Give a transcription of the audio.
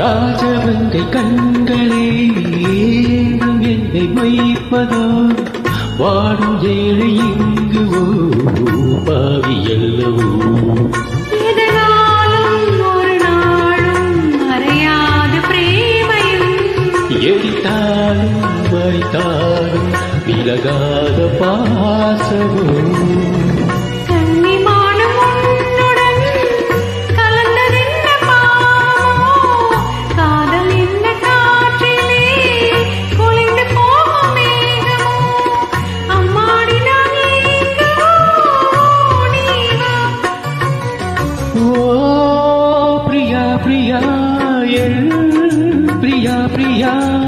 ராஜவங்கள் கண்களே ஏதும் என்னை வைப்பதோ வாடும் ஏழை இங்கு ஓ பாவி அல்லவோ எரித்தாலும் வைத்தாலும் விலகாத பாசமும். Yeah.